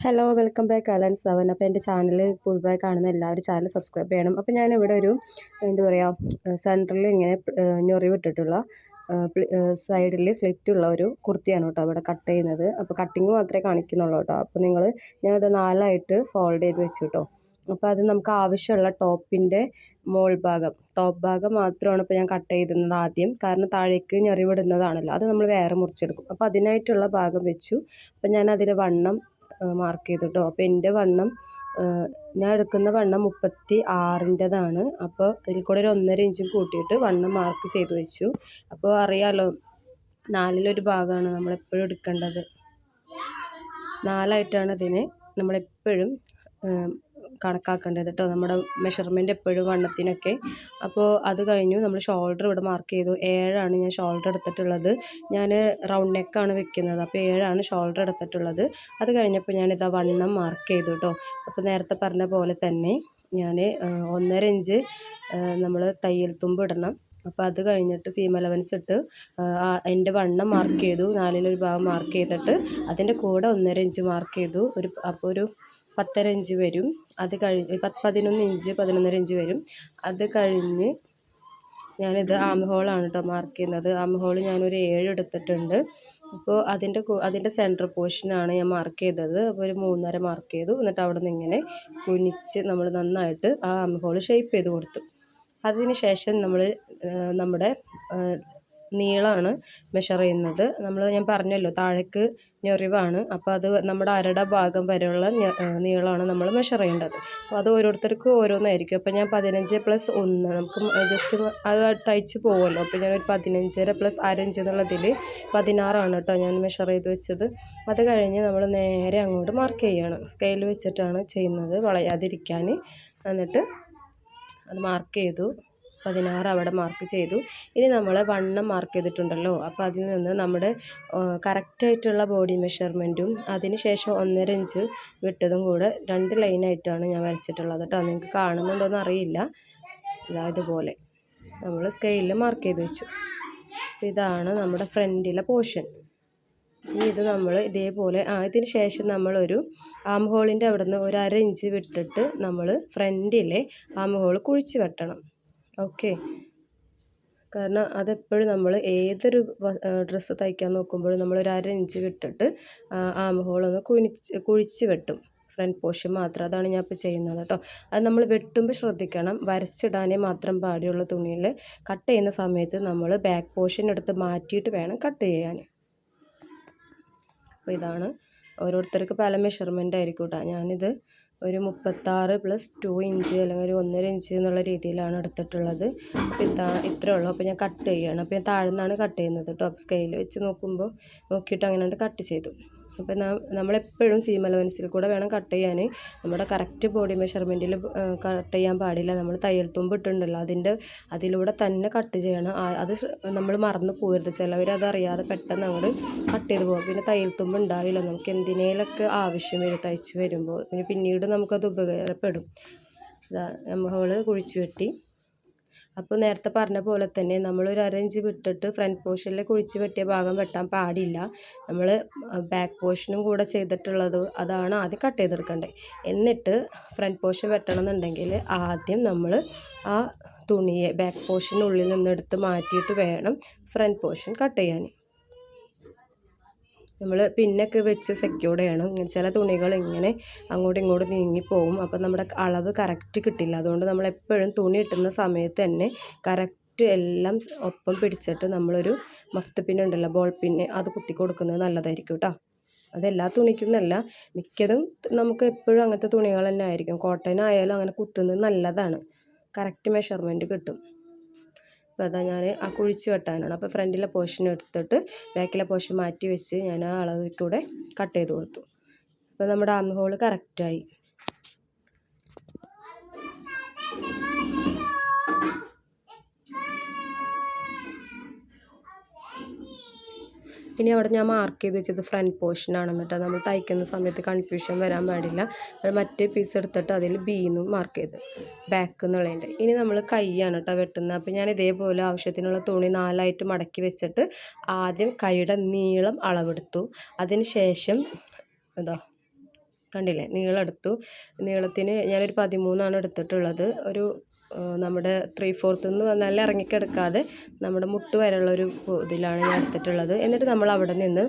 Hello welcome back Alan seven അപ്പോൾ എന്റെ channel പുതുതായി കാണുന്ന എല്ലാവരും ചാനൽ സബ്സ്ക്രൈബ് ചെയ്യണം. അപ്പോൾ ഞാനിവിടെ ഒരു എന്താ പറയുക സെന്ററിൽ ഇങ്ങനെ ഞൊറിവിട്ടിട്ടുള്ള സൈഡിൽ സ്ലിറ്റുള്ള ഒരു കുർത്തിയാണ് കേട്ടോ അവിടെ കട്ട് ചെയ്യുന്നത്. അപ്പോൾ കട്ടിങ് മാത്രമേ കാണിക്കുന്നുള്ളൂ കേട്ടോ. അപ്പോൾ നിങ്ങൾ ഞാനത് നാലായിട്ട് ഫോൾഡ് ചെയ്ത് വെച്ചു കേട്ടോ. അപ്പോൾ അത് നമുക്ക് ആവശ്യമുള്ള ടോപ്പിന്റെ മോൾ ഭാഗം ടോപ്പ് ഭാഗം മാത്രമാണ് ഇപ്പോൾ ഞാൻ കട്ട് ചെയ്തിരുന്നത് ആദ്യം. കാരണം താഴേക്ക് ഞെറിവിടുന്നതാണല്ലോ അത് നമ്മൾ വേറെ മുറിച്ചെടുക്കും. അപ്പോൾ അതിനായിട്ടുള്ള ഭാഗം വെച്ചു. അപ്പോൾ ഞാൻ വണ്ണം മാർക്ക് ചെയ്തു കേട്ടോ അപ്പോൾ എന്റെ വണ്ണം ഞാൻ എടുക്കുന്ന വണ്ണം മുപ്പത്തി ആറിന്റെതാണ് അപ്പോൾ അതിൽ കൂടെ ഒരു ഒന്നര ഇഞ്ചും കൂട്ടിയിട്ട് വണ്ണം മാർക്ക് ചെയ്ത് വെച്ചു. അപ്പോൾ അറിയാമല്ലോ നാലിലൊരു ഭാഗമാണ് നമ്മളെപ്പോഴും എടുക്കേണ്ടത്. നാലായിട്ടാണ് ഇതിന് നമ്മളെപ്പോഴും കണക്കാക്കേണ്ടത് കേട്ടോ നമ്മുടെ മെഷർമെന്റ് എപ്പോഴും വണ്ണത്തിനൊക്കെ. അപ്പോൾ അത് കഴിഞ്ഞു നമ്മൾ ഷോൾഡർ ഇവിടെ മാർക്ക് ചെയ്തു. ഏഴാണ് ഞാൻ ഷോൾഡർ എടുത്തിട്ടുള്ളത്. ഞാൻ റൗണ്ട് നെക്കാണ് വെക്കുന്നത്. അപ്പോൾ ഏഴാണ് ഷോൾഡർ എടുത്തിട്ടുള്ളത്. അത് കഴിഞ്ഞപ്പോൾ ഞാനിതാ വണ്ണം മാർക്ക് ചെയ്തു കേട്ടോ അപ്പോൾ നേരത്തെ പറഞ്ഞ പോലെ തന്നെ ഞാൻ ഒന്നര ഇഞ്ച് നമ്മൾ തയ്യൽ തുമ്പ് ഇടണം. അപ്പോൾ അത് കഴിഞ്ഞിട്ട് സീം അലവൻസ് ഇട്ട് എന്റെ വണ്ണം മാർക്ക് ചെയ്തു. നാലിലൊരു ഭാഗം മാർക്ക് ചെയ്തിട്ട് അതിന്റെ കൂടെ ഒന്നര ഇഞ്ച് മാർക്ക് ചെയ്തു. ഒരു അപ്പോൾ ഒരു പത്തര ഇഞ്ച് വരും. അത് കഴിഞ്ഞ് പതിനൊന്ന് ഇഞ്ച് പതിനൊന്നര ഇഞ്ച് വരും. അത് കഴിഞ്ഞ് ഞാനിത് ആം ഹോളാണ് കേട്ടോ മാർക്ക് ചെയ്യുന്നത്. ആം ഹോൾ ഞാനൊരു ഏഴ് എടുത്തിട്ടുണ്ട്. അപ്പോൾ അതിന്റെ അതിന്റെ സെന്റർ പോർഷനാണ് ഞാൻ മാർക്ക് ചെയ്തത്. അപ്പോൾ ഒരു മൂന്നര മാർക്ക് ചെയ്തു. എന്നിട്ട് അവിടെ നിന്ന് ഇങ്ങനെ കുനിച്ച് നമ്മൾ നന്നായിട്ട് ആ ആം ഹോൾ ഷേപ്പ് ചെയ്ത് കൊടുത്തു. അതിന് ശേഷം നമ്മൾ നമ്മുടെ നീളമാണ് മെഷർ ചെയ്യുന്നത്. നമ്മൾ ഞാൻ പറഞ്ഞല്ലോ താഴേക്ക് ഞൊറിവാണ്. അപ്പോൾ അത് നമ്മുടെ അരട ഭാഗം വരെയുള്ള നീളമാണ് നമ്മൾ മെഷർ ചെയ്യേണ്ടത്. അപ്പോൾ അത് ഓരോരുത്തർക്കും ഓരോന്നായിരിക്കും. അപ്പോൾ ഞാൻ പതിനഞ്ച് പ്ലസ് ഒന്ന് നമുക്ക് ജസ്റ്റ് അത് തയ്ച്ച് പോകുമല്ലോ അപ്പോൾ ഞാനൊരു പതിനഞ്ചര പ്ലസ് അരഞ്ച് എന്നുള്ളതിൽ പതിനാറാണ് കേട്ടോ ഞാൻ മെഷർ ചെയ്ത് വെച്ചത്. അത് കഴിഞ്ഞ് നമ്മൾ നേരെ അങ്ങോട്ട് മാർക്ക് ചെയ്യുകയാണ് സ്കെയിൽ വെച്ചിട്ടാണ് ചെയ്യുന്നത് വളയാതിരിക്കാൻ. എന്നിട്ട് അത് മാർക്ക് ചെയ്തു. പതിനാറ് അവിടെ മാർക്ക് ചെയ്തു. ഇനി നമ്മൾ വണ്ണം മാർക്ക് ചെയ്തിട്ടുണ്ടല്ലോ. അപ്പോൾ അതിൽ നിന്ന് നമ്മുടെ കറക്റ്റായിട്ടുള്ള ബോഡി മെഷർമെന്റും അതിന് ശേഷം ഒന്നര ഇഞ്ച് വിട്ടതും കൂടെ രണ്ട് ലൈനായിട്ടാണ് ഞാൻ വരച്ചിട്ടുള്ളത് കേട്ടോ നിങ്ങൾക്ക് കാണുന്നുണ്ടോയെന്ന് അറിയില്ല. ഇതുപോലെ നമ്മൾ സ്കെയിലിൽ മാർക്ക് ചെയ്ത് വെച്ചു. ഇതാണ് നമ്മുടെ ഫ്രണ്ടിലെ പോർഷൻ ഇനി ഇത് നമ്മൾ ഇതേപോലെ ആ ഇതിന് ശേഷം നമ്മളൊരു ആം ഹോളിന്റെ അവിടെ നിന്ന് ഒരു അര ഇഞ്ച് വിട്ടിട്ട് നമ്മൾ ഫ്രണ്ടിലെ ആം ഹോൾ കുഴിച്ച് വെട്ടണം. ഓക്കെ. കാരണം അതെപ്പോഴും നമ്മൾ ഏതൊരു ഡ്രസ്സ് തയ്ക്കാൻ നോക്കുമ്പോഴും നമ്മൾ ഒരു അര ഇഞ്ച് വിട്ടിട്ട് ആം ഹോളൊന്ന് കുനിച്ച് കുഴിച്ച് വെട്ടും. ഫ്രണ്ട് പോർഷൻ മാത്രം. അതാണ് ഞാൻ ഇപ്പോൾ ചെയ്യുന്നത് കേട്ടോ. അത് നമ്മൾ വെട്ടുമ്പോൾ ശ്രദ്ധിക്കണം. വരച്ചിടാനേ മാത്രം പാടിയുള്ള തുണിയിൽ കട്ട് ചെയ്യുന്ന സമയത്ത് നമ്മൾ ബാക്ക് പോർഷൻ എടുത്ത് മാറ്റിയിട്ട് വേണം കട്ട് ചെയ്യാൻ അപ്പോൾ ഇതാണ് ഓരോരുത്തർക്ക് പല മെഷർമെന്റ് ആയിരിക്കും കേട്ടോ. ഞാനിത് ഒരു മുപ്പത്താറ് പ്ലസ് ടു ഇഞ്ച് അല്ലെങ്കിൽ ഒരു ഒന്നര ഇഞ്ച് എന്നുള്ള രീതിയിലാണ് എടുത്തിട്ടുള്ളത്. അപ്പോൾ ഇതാ ഇത്രയേ ഉള്ളൂ. അപ്പോൾ ഞാൻ കട്ട് ചെയ്യുകയാണ് അപ്പോൾ ഞാൻ താഴെ നിന്നാണ് കട്ട് ചെയ്യുന്നത് കേട്ടോ സ്കെയിൽ വെച്ച് നോക്കുമ്പോൾ നോക്കിയിട്ട് അങ്ങനെ കട്ട് ചെയ്തു. അപ്പോൾ നമ്മളെപ്പോഴും സീം അലവൻസിൽ കൂടെ വേണം കട്ട് ചെയ്യാൻ. നമ്മുടെ കറക്റ്റ് ബോഡി മെഷർമെന്റിൽ കട്ട് ചെയ്യാൻ പാടില്ല. നമ്മൾ തയ്യൽ തുമ്പ് ഇട്ടിട്ടുണ്ടല്ലോ അതിന്റെ അതിലൂടെ തന്നെ കട്ട് ചെയ്യണം. അത് നമ്മൾ മറന്നു പോകരുത്. ചിലവർ അറിയാതെ പെട്ടെന്ന് അങ്ങോട്ട് കട്ട് ചെയ്ത് പോകും. പിന്നെ തയ്യൽ തുമ്പ് ഉണ്ടാവില്ല. നമുക്ക് എന്തിനേലൊക്കെ ആവശ്യം വരും. തയ്ച്ച് വരുമ്പോൾ പിന്നെ പിന്നീട് നമുക്കത് ഉപകാരപ്പെടും. നമ്മൾ കുഴിച്ചു വെട്ടി. അപ്പോൾ നേരത്തെ പറഞ്ഞ പോലെ തന്നെ നമ്മളൊരു അര ഇഞ്ച് വിട്ടിട്ട് ഫ്രണ്ട് പോർഷനിൽ കുഴിച്ച് വെട്ടിയ ഭാഗം വെട്ടാൻ പാടില്ല. നമ്മൾ ബാക്ക് പോർഷനും കൂടെ ചെയ്തിട്ടുള്ളത് അതാണ് ആദ്യം കട്ട് ചെയ്തെടുക്കേണ്ടത് എന്നിട്ട് ഫ്രണ്ട് പോർഷൻ വെട്ടണം എന്നുണ്ടെങ്കിൽ ആദ്യം നമ്മൾ ആ തുണിയെ ബാക്ക് പോർഷനുള്ളിൽ നിന്നെടുത്ത് മാറ്റിയിട്ട് വേണം ഫ്രണ്ട് പോർഷൻ കട്ട് ചെയ്യാൻ നമ്മൾ പിന്നൊക്കെ വെച്ച് സെക്യൂർഡ് ചെയ്യണം. ചില തുണികൾ ഇങ്ങനെ അങ്ങോട്ടും ഇങ്ങോട്ടും നീങ്ങിപ്പോവും അപ്പോൾ നമ്മുടെ അളവ് കറക്റ്റ് കിട്ടില്ല. അതുകൊണ്ട് നമ്മൾ എപ്പോഴും തുണി ഇട്ടുന്ന സമയത്ത് തന്നെ കറക്റ്റ് എല്ലാം ഒപ്പം പിടിച്ചിട്ട് നമ്മളൊരു മഫ്ത പിന്നുണ്ടല്ലോ ബോൾ പിന്ന് അത് കുത്തി കൊടുക്കുന്നത് നല്ലതായിരിക്കും കേട്ടോ അതെല്ലാ തുണിക്കും നല്ല. മിക്കതും നമുക്ക് എപ്പോഴും അങ്ങനത്തെ തുണികൾ തന്നെ ആയിരിക്കും. കോട്ടൺ ആയാലും അങ്ങനെ കുത്തുന്നത് നല്ലതാണ്. കറക്റ്റ് മെഷർമെന്റ് കിട്ടും. അപ്പോൾ അതാ ഞാൻ ആ കുഴിച്ച് വെട്ടാനാണ്. അപ്പോൾ ഫ്രണ്ടിലെ പോർഷൻ എടുത്തിട്ട് ബാക്കിലെ പോർഷൻ മാറ്റി വെച്ച് ഞാൻ ആ അളവിൽ കൂടെ കട്ട് ചെയ്ത് കൊടുത്തു. അപ്പോൾ നമ്മുടെ ആം ഹോൾ കറക്റ്റായി. ഇനി അവിടെ ഞാൻ മാർക്ക് ചെയ്ത് വെച്ചത് ഫ്രണ്ട് പോർഷനാണെന്ന് എന്നിട്ട് നമ്മൾ തയ്ക്കുന്ന സമയത്ത് കൺഫ്യൂഷൻ വരാൻ പാടില്ല. മറ്റേ പീസ് എടുത്തിട്ട് അതിൽ ബീന്ന് മാർക്ക് ചെയ്ത്. ബാക്ക് എന്നുള്ളതിന്റെ ഇനി നമ്മൾ കൈയാണ് കേട്ടോ വെട്ടുന്നത്. അപ്പോൾ ഞാൻ ഇതേപോലെ ആവശ്യത്തിനുള്ള തുണി നാലായിട്ട് മടക്കി വെച്ചിട്ട് ആദ്യം കൈയുടെ നീളം അളവെടുത്തു. അതിന് ശേഷം എന്താ കണ്ടില്ലേ? നീളം എടുത്തു. നീളത്തിന് ഞാനൊരു പതിമൂന്നാണ് എടുത്തിട്ടുള്ളത്. ഒരു നമ്മുടെ ത്രീ ഫോർത്ത് എന്ന് നല്ല ഇറങ്ങിക്കിടക്കാതെ നമ്മുടെ മുട്ട് വരെയുള്ളൊരു ഇതിലാണ് ഞാൻ എടുത്തിട്ടുള്ളത്. എന്നിട്ട് നമ്മൾ അവിടെ നിന്ന്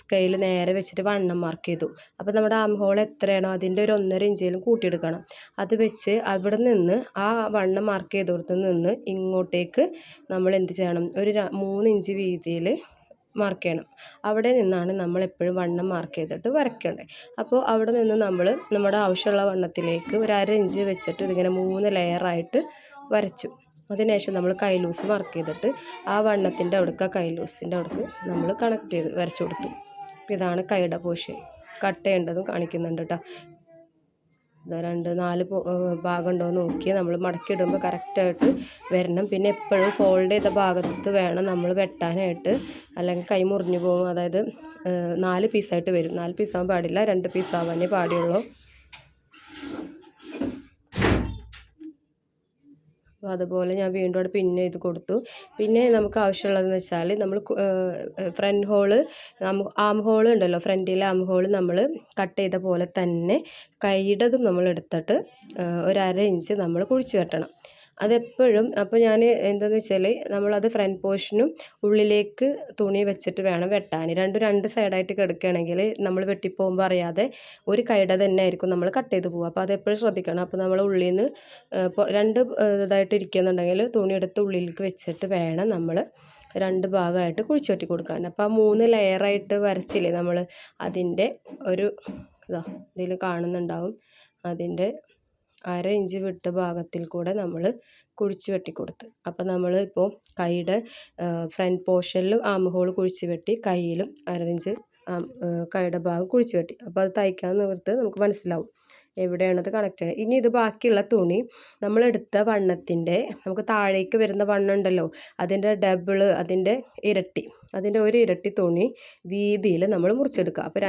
സ്കെയിൽ നേരെ വെച്ചിട്ട് വണ്ണം മാർക്ക് ചെയ്തു. അപ്പോൾ നമ്മുടെ ആം ഹോൾ എത്രയാണോ അതിന്റെ ഒരു ഒന്നര ഇഞ്ചിലും കൂട്ടിയെടുക്കണം. അത് വെച്ച് അവിടെ നിന്ന് ആ വണ്ണം മാർക്ക് ചെയ്തോടത്ത് നിന്ന് ഇങ്ങോട്ടേക്ക് നമ്മൾ എന്ത് ചെയ്യണം? ഒരു മൂന്ന് ഇഞ്ച് വീതിയിൽ മാർക്ക് ചെയ്യണം. അവിടെ നിന്നാണ് നമ്മൾ എപ്പോഴും വണ്ണം മാർക്ക് ചെയ്തിട്ട് വരയ്ക്കേണ്ടത്. അപ്പോൾ അവിടെ നിന്ന് നമ്മൾ നമ്മുടെ ആവശ്യമുള്ള വണ്ണത്തിലേക്ക് ഒരു അര ഇഞ്ച് വെച്ചിട്ട് ഇതിങ്ങനെ മൂന്ന് ലെയർ ആയിട്ട് വരച്ചു. അതിനുശേഷം നമ്മൾ കൈ ലൂസ് മാർക്ക് ചെയ്തിട്ട് ആ വണ്ണത്തിന്റെ അവിടേക്ക് ആ കൈ ലൂസിന്റെ അവിടേക്ക് നമ്മൾ കണക്ട് ചെയ്ത് വരച്ചു കൊടുത്തു. ഇതാണ് കൈയുടെ പോഷൻ കട്ട് ചെയ്യേണ്ടതും കാണിക്കുന്നുണ്ട് കേട്ടോ. രണ്ട് നാല് ഭാഗം ഉണ്ടോ നോക്കി നമ്മൾ മടക്കി ഇടുമ്പോൾ കറക്റ്റായിട്ട് വരണം. പിന്നെ എപ്പോഴും ഫോൾഡ് ചെയ്ത ഭാഗത്ത് വേണം നമ്മൾ വെട്ടാനായിട്ട്. അല്ലെങ്കിൽ കൈ മുറിഞ്ഞു പോകും. അതായത് നാല് പീസായിട്ട് വരും. നാല് പീസാകാൻ പാടില്ല. രണ്ട് പീസാവാനേ പാടുള്ളൂ അപ്പോൾ അതുപോലെ ഞാൻ വീണ്ടും അവിടെ പിന്നെ ഇത് കൊടുത്തു. പിന്നെ നമുക്ക് ആവശ്യമുള്ളതെന്ന് വെച്ചാൽ നമ്മൾ ഫ്രണ്ട് ഹോൾ ആം ഹോൾ ഉണ്ടല്ലോ ഫ്രണ്ടിലെ ആം ഹോൾ നമ്മൾ കട്ട് ചെയ്ത പോലെ തന്നെ കൈയുടേതും നമ്മൾ എടുത്തിട്ട് ഒരു അര ഇഞ്ച് നമ്മൾ കുഴിച്ച് വെട്ടണം. അതെപ്പോഴും അപ്പോൾ ഞാൻ എന്താണെന്ന് വെച്ചാൽ നമ്മളത് ഫ്രണ്ട് പോർഷനും ഉള്ളിലേക്ക് തുണി വെച്ചിട്ട് വേണം വെട്ടാൻ രണ്ടും രണ്ട് സൈഡായിട്ട് കിടക്കുകയാണെങ്കിൽ നമ്മൾ വെട്ടിപ്പോകുമ്പോൾ അറിയാതെ ഒരു കൈയുടെ തന്നെ ആയിരിക്കും നമ്മൾ കട്ട് ചെയ്ത് പോകുക അപ്പോൾ അതെപ്പോഴും ശ്രദ്ധിക്കണം. അപ്പോൾ നമ്മൾ ഉള്ളിൽ നിന്ന് രണ്ട് ഇതായിട്ട് ഇരിക്കുന്നുണ്ടെങ്കിൽ തുണി എടുത്ത് ഉള്ളിലേക്ക് വെച്ചിട്ട് വേണം നമ്മൾ രണ്ട് ഭാഗമായിട്ട് കുഴിച്ച് വെട്ടി കൊടുക്കാൻ. അപ്പോൾ ആ മൂന്ന് ലെയറായിട്ട് വരച്ചില്ലേ നമ്മൾ അതിന്റെ ഒരു ഇതാ ഇതിൽ കാണുന്നുണ്ടാവും. അതിന്റെ അര ഇഞ്ച് വിട്ട ഭാഗത്തിൽ കൂടെ നമ്മൾ കുഴിച്ച് വെട്ടി കൊടുത്ത്. അപ്പോൾ നമ്മൾ ഇപ്പോൾ കൈയുടെ ഫ്രണ്ട് പോർഷനിൽ ആം ഹോൾ കുഴിച്ച് വെട്ടി കയ്യിലും അര ഇഞ്ച് കൈയുടെ ഭാഗം കുഴിച്ച് വെട്ടി. അപ്പോൾ അത് തയ്ക്കാൻ നിവർത്ത് നമുക്ക് മനസ്സിലാവും എവിടെയാണത് കണക്ട് ചെയ്യുന്നത് ഇനി ഇത് ബാക്കിയുള്ള തുണി നമ്മളെടുത്ത വണ്ണത്തിന്റെ നമുക്ക് താഴേക്ക് വരുന്ന വണ്ണം ഉണ്ടല്ലോ അതിന്റെ ഡബിൾ അതിന്റെ ഇരട്ടി അതിന്റെ ഒരു ഇരട്ടി തുണി വീതിയിൽ നമ്മൾ മുറിച്ചെടുക്കുക. അപ്പോൾ